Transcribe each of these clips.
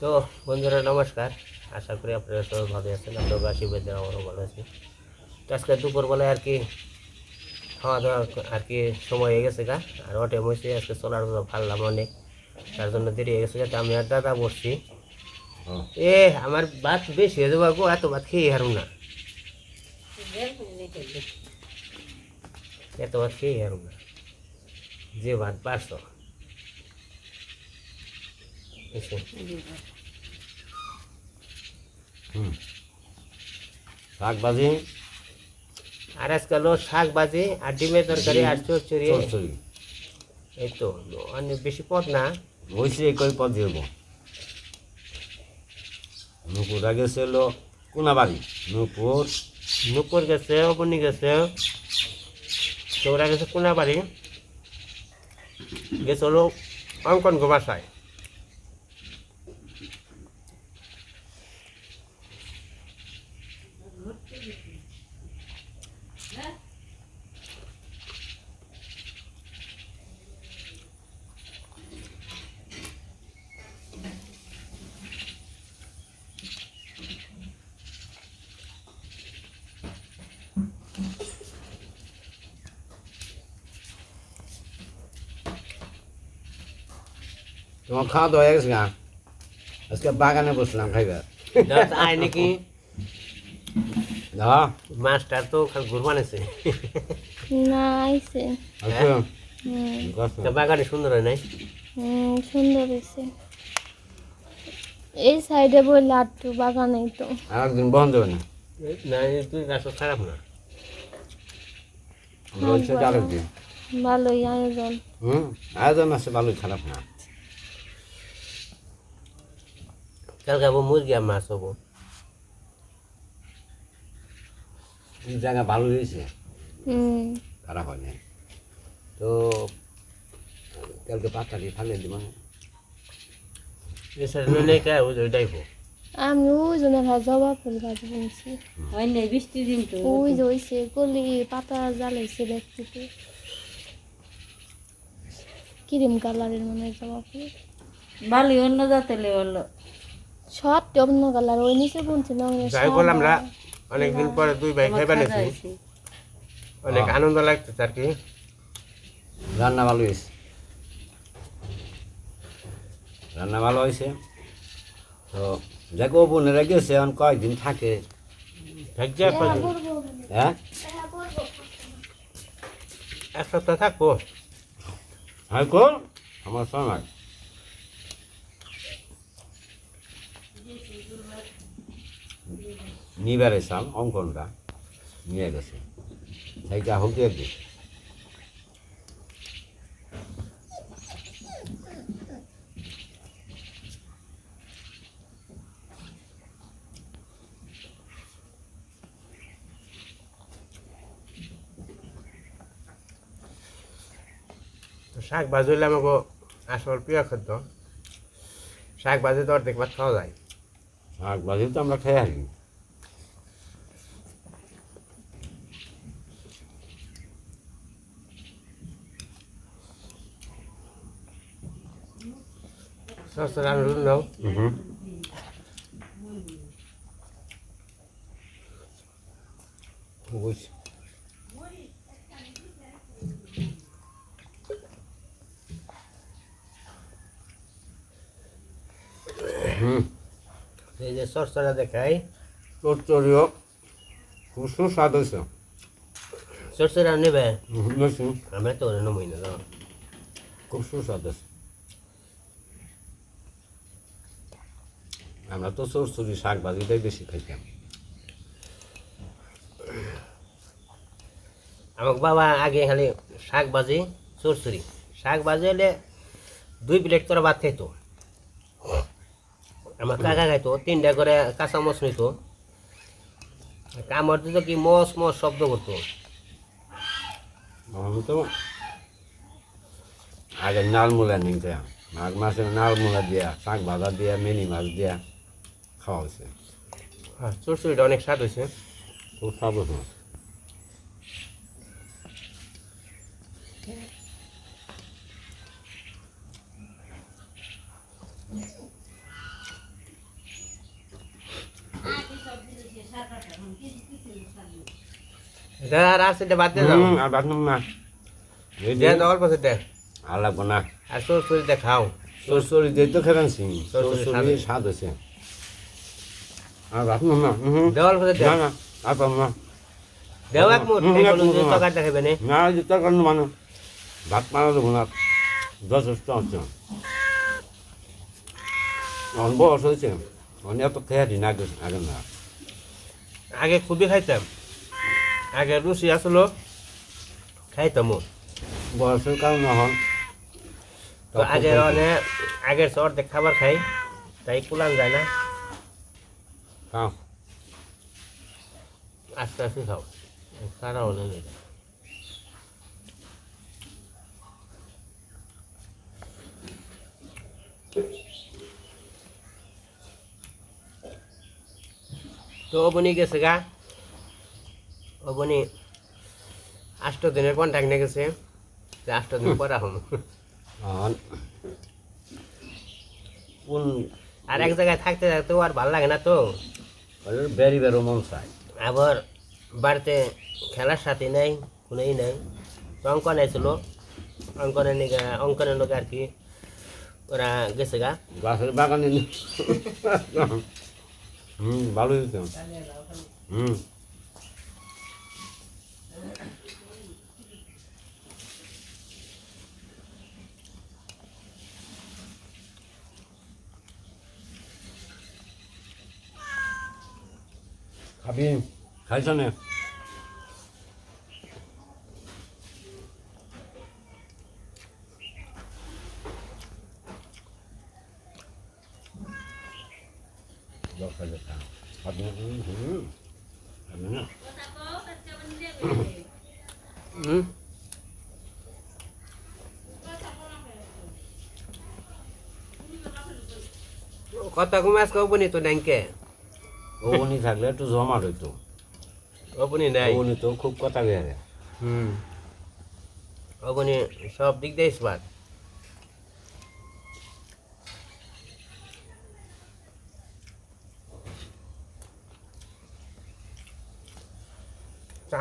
তো বন্ধুরা নমস্কার। আশা করি আপনারা সবাই ভালো আছেন আমরা আশীর্বাদের আমারও ভালো আছি। তো আজকে দুপুরবেলায় আর কি খাওয়া দাওয়া আর কি সময় হয়ে গেছে গা আর ওটে বসে আজকে চলার ভাবলাম অনেক তার জন্য দেরি হয়ে গেছে গা। তো আমি আর দাদা বসছি। এ আমার ভাত বেশি হয়ে যাব গো এত ভাত খেয়ে হারুম না। এত ভাত খেয়ে হারুম না। যে ভাত পারছ। এসে হুম। শাক ভাজি আর আজকাল শাক ভাজি আর ডিমের তরকারি আর চচ্চড়ি। এই তো অনেক বেশি পদ না। হয়েছে এই কই পদ দিব। নুপুর গেছে হলো কোনাবাড়ি। নুপুর। নুপুর গেছে অবনি গেছে। চৌরা গেছে কোনাবাড়ি। গেছে হলো অঙ্কন গোবাসায় তোমার খাওয়া দাওয়া হয়ে গেছে গা। আজকে বাগানে বসলাম খাইবার আয় নাকি? হ্যাঁ মাছটার তো খালি ঘুরবান আছে। না আইছে। আচ্ছা। তা বাগানে সুন্দর হয় নাই? হুম, সুন্দর হয়েছে এই সাইডে বললে আটটু বাগানেই তো। আর একদিন বন্ধ হবে না? না তুই গাছ খারাপ না। বলছে আরেকদিন। ভালোই আয়োজন। হুম আয়োজন আছে ভালোই খারাপ না। কালকে আবার মুরগি আর মাছ হব। এই জায়গা ভালো হয়েছে? খারাপ হয় না তো কালকে পাঁচ তারিখ ফালে দিব। আমি ওই জন্য জবা ফুল গাছ বুনছি হয় না বৃষ্টি দিন তো। ওই যে হইছে কলি পাতা জ্বালাইছে দেখতে ক্রিম কালারের মনে হয় জবা ফুল। ভালো অন্য জাতেলে হলো। সব অন্য কালার ওই নিচে বুনছি যাই বললাম আমরা অনেকদিন পরে দুই ভাই খাই বানিয়েছি অনেক হ্যাঁ। আনন্দ লাগতেছে আর কি। রান্না ভালো হয়েছে রান্না ভালো হয়েছে তো দেখো বোনেরা গেছে এখন কয়েকদিন থাকে। থাকছে এক হ্যাঁ এক সপ্তাহ থাকব। হ্যাঁ কর আমার সময়। নিবারে সাল অঙ্কনটা নিয়ে গেছে। সেইটা হোক একদিন? তো শাক ভাজি আমাকে আসল প্রিয় খাদ্য। শাক ভাজি তো অর্ধেক ভাত খাওয়া যায়। শাক ভাজি তো আমরা খেয়ে আসি। সস্তা রান্না নাও হুম বুঝছি হুম এই যে সরসরা দেখাই। খুব সুস্বাদ হয়েছে। সরসরা নেবে? আমরা তো নমই না তো। খুব সুস্বাদ হয়েছে আমরা তো চচ্চড়ি শাক ভাজিটাই বেশি খাইতাম। আমার বাবা আগে খালি শাক ভাজি সরসরি শাক ভাজি হলে দুই প্লেট করে ভাত খাইতো। আমার কাকা খাইতো তিনটা করে কাঁচা মশ নিত। কামড় দিত কি মস মস শব্দ করতো। তো আগে নালমুলা নিতে মাঘ মাসে নালমুলা দিয়া শাক ভাজা দিয়া মিনি মাছ দিয়া। খাওয়া হয়েছে হ্যাঁ চুরচুরিটা অনেক স্বাদ হয়েছে। খুব স্বাদ হয়েছে আর আর সেটা বাদ সরসরি খাও। সরসরি দিয়ে তো খেলাম সিং সরসরি স্বাদ হয়েছে। আর বাথরুম না হুম, হুম। দেও অল্প সেটা না না আর পাবো না দেও এক মুঠ তরকারি দেখাবে না? না যে তার কারণে মানে ভাত পানা দেবো না। যথেষ্ট হচ্ছে অন বয়স হয়েছে। অনেক এত খেয়ে দিন আগে আগে না। আগে খুবই খাইতাম। আগে রুচি আসলো খাইতামও। বয়সের কারণে হন তো আগে অনেক আগের শহর খাবার খাই তাই কুলান যায় না। খাও আস্তে আস্তে খাও সারা হলে নেই তো অবনি গেছে গা অবনি আষ্ট দিনের কন্ট্যাক্ট নিয়ে গেছে যে আষ্ট দিন পরে হম আর আর এক জায়গায় থাকতে থাকতে আর ভালো লাগে না তো বেরি বেরো মন চায়। আবার বাড়িতে খেলার সাথে নেই কোনোই নেই। অঙ্কন ছিল অঙ্কনের অঙ্কনে অঙ্কনের লোক আর কি ওরা গেছে গা। গাছের বাগানে নি- হুম। ভালো হয়েছে হুম খাবি খাইছ না দেখা দেখা খাবি না হুম হুম খাবি না হুম কত ঘুমে আজকে অবনি তো ব্যাংকে ওগুনি থাকলে একটু জমা হইতো। অবনি নাই। ওগুনি তো খুব কথা গেছে হুম। সব দিক দিয়ে স্মার্ট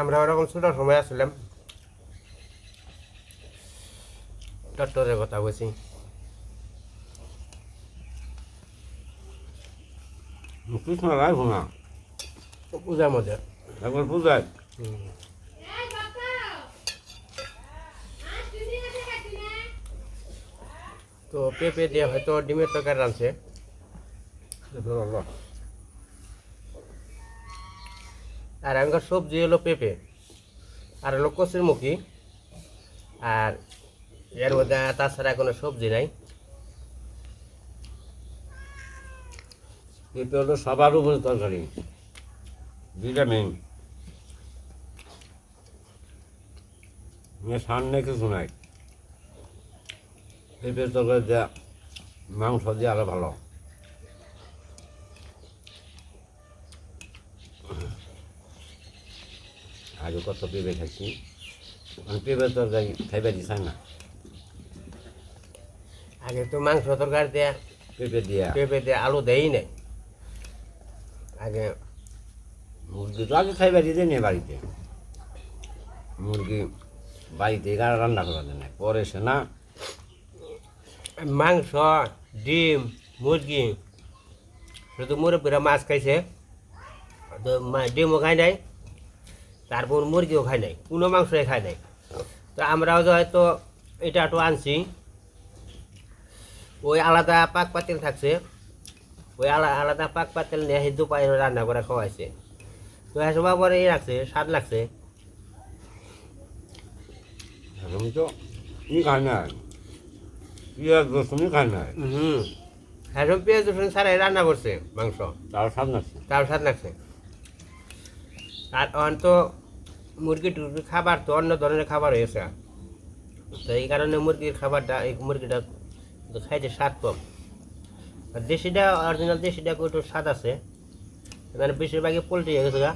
আমরা ওরকম ছোটোর সময় আসলাম। টট্টরের কথা বলছি কৃষ্ণ রাখব না পূজার মধ্যে। একবার পূজায়। তো পেঁপে দিয়ে হয়তো ডিমের তরকারি রাঁধছে। আর এখনকার সবজি হলো পেঁপে। আর হলো মুখী আর এর মধ্যে তাছাড়া কোনো সবজি নাই। পেঁপে হলো সবার উপরে তরকারি। ভিটামিন সামনে কিছু নাই। পেঁপের তরকারি দেওয়া মাংস দিয়ে আরও ভালো। আগে কত পেঁপে খাইছি। আমি পেঁপের তরকারি খাইবে দিছাই না। আগে তো মাংস তরকারি দেয়া পেঁপে দিয়া। পেঁপে দিয়ে আলু দেই নাই। আগে মুরগি তো আগে খাইবার দিতে নেই বাড়িতে। মুরগি বাড়িতে গাড়া রান্না করা না, পরে সে না মাংস, ডিম, মুরগি, শুধু মুরব্বীরা মাছ খাইছে। তো ডিমও খায় নাই, তারপর মুরগিও খায় নাই, কোনো মাংসই খায় নাই। তো আমরাও হয়তো এটা একটু আনছি। ওই আলাদা পাক পাতিল থাকছে। ওই আলা আলাদা পাক পাতিল নিয়ে সেই দুপাই রান্না করে খাওয়াইছে। তো এসব আবার এই রাখছে স্বাদ লাগছে। এখন তো ই খায় না। পেঁয়াজ রসুন খায় না। হুম। এসব পেঁয়াজ রসুন ছাড়াই রান্না করছে মাংস। তার স্বাদ লাগছে। তার স্বাদ লাগছে। আর অন তো মুরগি খাবার তো অন্য ধরনের খাবার হয়েছে। তো এই কারণে মুরগির খাবারটা এই মুরগিটা খাইতে স্বাদ কম। দেশিটা অরিজিনাল দেশিটা একটু স্বাদ আছে? মানে বেশিরভাগই পোলট্রি হয়ে গেছে গা।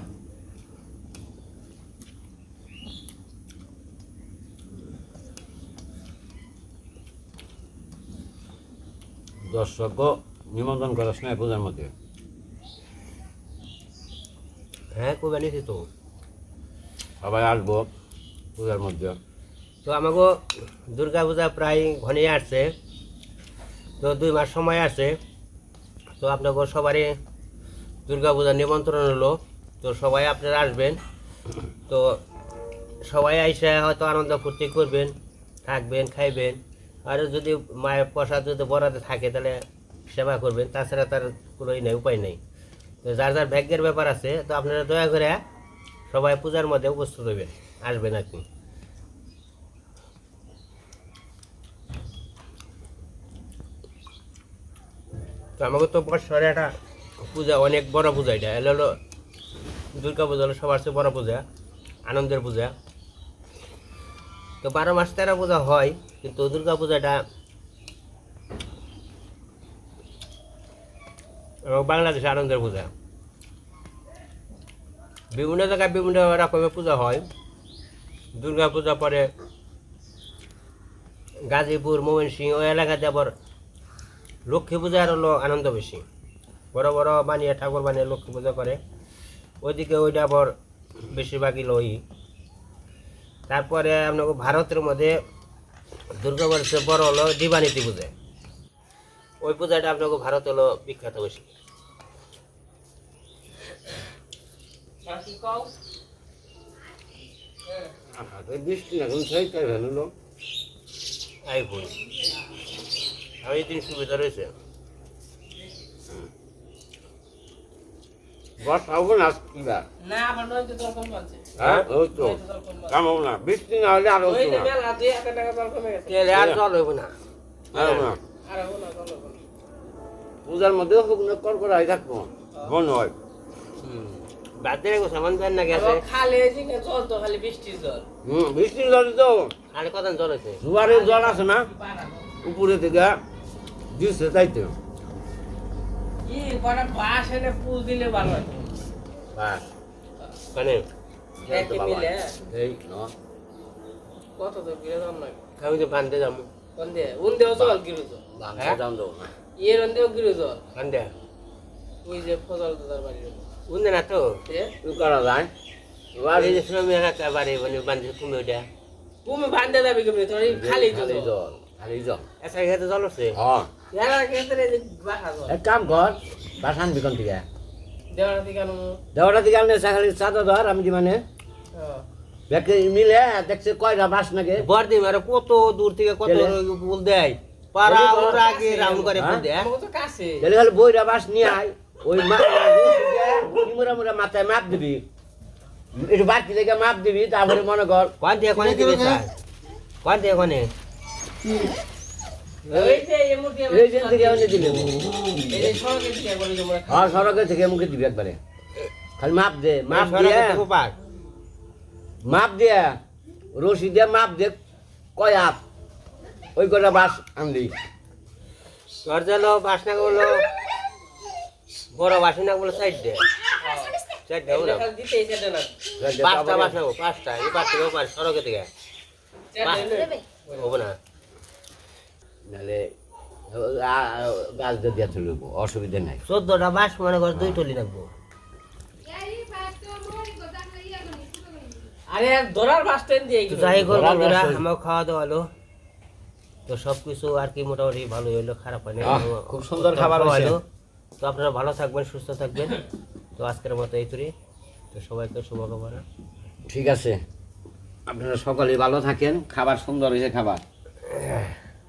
দর্শক নিমন্ত্রণ করাস না পূজার মধ্যে। হ্যাঁ কবে নিছি তো। সবাই আসব পূজার মধ্যে। তো আমাকে দুর্গা পূজা প্রায় ঘনিয়ে আসছে। তো দুই মাস সময় আছে। তো আপনাকে সবারই দুর্গা পূজার নিমন্ত্রণ হলো। তো সবাই আপনারা আসবেন। তো সবাই আইসে হয়তো আনন্দ ফুর্তি করবেন, থাকবেন, খাইবেন। আর যদি মায়ের প্রসাদ যদি বরাতে থাকে তাহলে সেবা করবেন, তাছাড়া তার কোনো ই নেই, উপায় নেই। তো যার যার ভাগ্যের ব্যাপার আছে, তো আপনারা দয়া করে সবাই পূজার মধ্যে উপস্থিত হবেন আসবেন আপনি তো আমাকে তো বছরে একটা পূজা, অনেক বড় পূজা এটা। এলে হলো দুর্গা পূজা হলো, সবার চেয়ে বড় পূজা, আনন্দের পূজা। তো বারো মাস তেরো পূজা হয়, কিন্তু দুর্গা পূজাটা বাংলাদেশে আনন্দের পূজা। বিভিন্ন জায়গায় বিভিন্ন রকমের পূজা হয়। দুর্গা পূজা পরে গাজীপুর ময়মনসিংহ ওই এলাকাতে আবার লক্ষ্মী পূজার হলো আনন্দ বেশি। বড় বড় বানিয়ে ঠাকুর বানিয়ে লক্ষ্মী পূজা করে। ওইদিকে ওইটা আবার বেশিরভাগই লই। তারপরে আপনাকে ভারতের মধ্যে দুর্গা পূজার বড় হলো দিবানীতি পূজা। ওই পূজাটা আপনাকে ভারত হলো বিখ্যাত বেশি। বৃষ্টি এখন সেই তাই ভালো আই এই দিন সুবিধা রয়েছে বর্ষা হব না কিবা? আছে হ্যাঁ? ওই তো। কম আছে কামাবো না বৃষ্টি না হলে আর হতো না। মেলা দুই হাজার টাকা দর কমে গেছে। তেলে আর জল হইব না। হব হব হব না। পূজার মধ্যে হোক কর করে আই থাকব। মন হয়। বাদে সামান দেন না গেছে খালে জল তো খালি বৃষ্টির জল। হুম বৃষ্টির জল তো। আর কত জল জোয়ারের জল আছে না? উপরে থেকে। দিচ্ছে তাই তো? কি কটা বাস এনে ফুল দিলে ভালো হয়? বাস মানে? ন। কত তো বিয়ে দাম লাগে আমি তো বান্ধে কোন দিয়ে উন দেও জল গিরু জল। বাংলা দাম দাও না। ইয়ের উন দেও গিরু জল? বান্ধে ওই যে ফজল দাদার বাড়ির উন্দে না তো? তুই করা যায়। আর যে শ্রমিক এলাকা বাড়ি মানে বান্ধে তুমি ওইটা তুমি বান্ধে যাবি কেমনি? তোর খালি জল। জল খালি জল। এসা খেতে জল আছে? হ্যাঁ। এক কাম কর বাসান বিকন থেকে। দেওয়াটা দিকে আনলে খালি সাদা ধর আমি মানে মিলে দেখছে কয়টা বাস নাকি? বর্দি মারে কত দূর থেকে কত ফুল দেয়? পাড়া গেলে আগে রাউন্ড করে ফুল হ্যাঁ? দেয়। তাহলে খালি বইরা বাস নিয়ে আয়। ওই মুরা মুরা মাথায় মাপ দিবি। একটু বাড়তি লেগে মাপ দিবি তারপরে মনে কর। কোন দিয়ে কোনে দিবে কোন দিয়ে কোনে? হ্যাঁ সড়কের থেকে মুখে দিবি একবারে। খালি মাপ দে মাপ দিয়ে। পাক মাপ দিয়ে রশি দিয়ে মাপ দে কয় আপ ওই কটা বাস আনলি? তোর জন্য বাসনা গুলো বড় বাসনা গুলো সাইড দে। সাইড দে খালি না। পাঁচটা বাসনা গো, পাঁচটা। এই পাঁচ থেকে সড়কে থেকে। হব না নাহলে গাছ দিয়ে চলব অসুবিধা নাই। চোদ্দটা বাস মনে কর দুই টলি রাখব আরে আর বাস স্ট্যান্ড দিয়ে যাই আমার খাওয়া দাওয়া হলো। তো সব কিছু আর কি মোটামুটি ভালো হলো খারাপ হয়নি। খুব সুন্দর খাবার। হলো। তো আপনারা ভালো থাকবেন সুস্থ থাকবেন। তো আজকের মতো এই করি তো সবাইকে শুভকামনা। ঠিক আছে। আপনারা সকলেই ভালো থাকেন। খাবার সুন্দর হয়েছে খাবার।